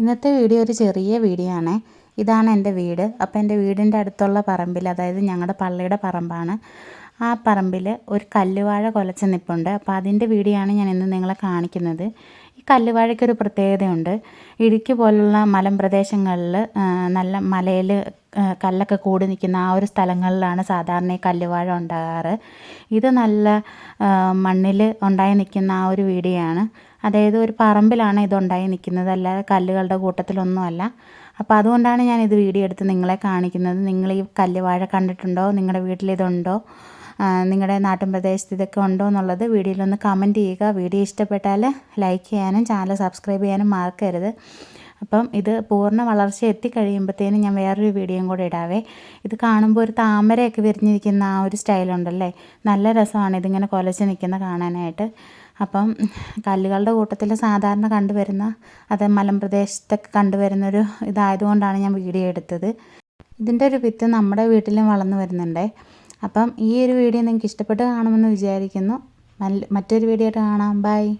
ഇന്നത്തെ വീഡിയോ ഒരു ചെറിയ വീഡിയോ ആണ്. ഇതാണ് എന്റെ വീട്. അപ്പോൾ എന്റെ വീടിന്റെ അടുത്തുള്ള പറമ്പിൽ അതായത് ഞങ്ങളുടെ പള്ളിയുടെ പറമ്പാണ്. ആ പറമ്പിൽ ഒരു കല്ലുവാഴ കൊലച്ച് നിൽപ്പുണ്ട് അപ്പോൾ അതിന്റെ വീഡിയോയാണ് ഞാൻ ഇന്ന് നിങ്ങളെ കാണിക്കുന്നത്. ഈ കല്ലുവാഴയ്ക്കൊരു പ്രത്യേകതയുണ്ട്. ഇടുക്കി പോലുള്ള മലമ്പ്രദേശങ്ങളിൽ നല്ല മലയിൽ കല്ലൊക്കെ കൂടി നിൽക്കുന്ന ആ ഒരു സ്ഥലങ്ങളിലാണ് സാധാരണ ഈ കല്ലുവാഴ ഉണ്ടാകാറ്. ഇത് നല്ല മണ്ണിൽ ഉണ്ടായി നിൽക്കുന്ന ആ ഒരു വീടിയാണ് അതായത് ഒരു പറമ്പിലാണ് ഇതുണ്ടായി നിൽക്കുന്നത്. അല്ലാതെ കല്ലുകളുടെ കൂട്ടത്തിലൊന്നുമല്ല. അപ്പോൾ അതുകൊണ്ടാണ് ഞാൻ ഇത് വീഡിയോ എടുത്ത് നിങ്ങളെ കാണിക്കുന്നത്. നിങ്ങൾ ഈ കല്ല് വാഴ കണ്ടിട്ടുണ്ടോ? നിങ്ങളുടെ വീട്ടിലിതുണ്ടോ നിങ്ങളുടെ നാട്ടിൻ പ്രദേശത്ത് ഇതൊക്കെ ഉണ്ടോ എന്നുള്ളത് വീഡിയോയിലൊന്ന് കമന്റ് ചെയ്യുക. വീഡിയോ ഇഷ്ടപ്പെട്ടാൽ ലൈക്ക് ചെയ്യാനും ചാനൽ സബ്സ്ക്രൈബ് ചെയ്യാനും മറക്കരുത്. അപ്പം ഇത് പൂർണ വളർച്ച എത്തിക്കഴിയുമ്പോഴത്തേനും ഞാൻ വേറൊരു വീഡിയോയും കൂടെ ഇടാവേ. ഇത് കാണുമ്പോൾ ഒരു താമരയൊക്കെ വിരിഞ്ഞിരിക്കുന്ന ആ ഒരു സ്റ്റൈലുണ്ടല്ലേ? നല്ല രസമാണ് ഇതിങ്ങനെ കൊലച്ച് നിൽക്കുന്ന കാണാനായിട്ട്. അപ്പം കല്ലുകളുടെ കൂട്ടത്തിൽ സാധാരണ കണ്ടുവരുന്ന അത് മലമ്പ്രദേശത്തൊക്കെ കണ്ടുവരുന്നൊരു ഇതായതുകൊണ്ടാണ് ഞാൻ വീഡിയോ എടുത്തത്. ഇതിന്റെ ഒരു വിത്ത് നമ്മുടെ വീട്ടിലും വളർന്നു വരുന്നുണ്ട്. അപ്പം ഈ ഒരു വീഡിയോ നിങ്ങൾക്ക് ഇഷ്ടപ്പെട്ട് കാണുമെന്ന് വിചാരിക്കുന്നു. മറ്റൊരു വീഡിയോ ആയിട്ട് കാണാം. ബൈ.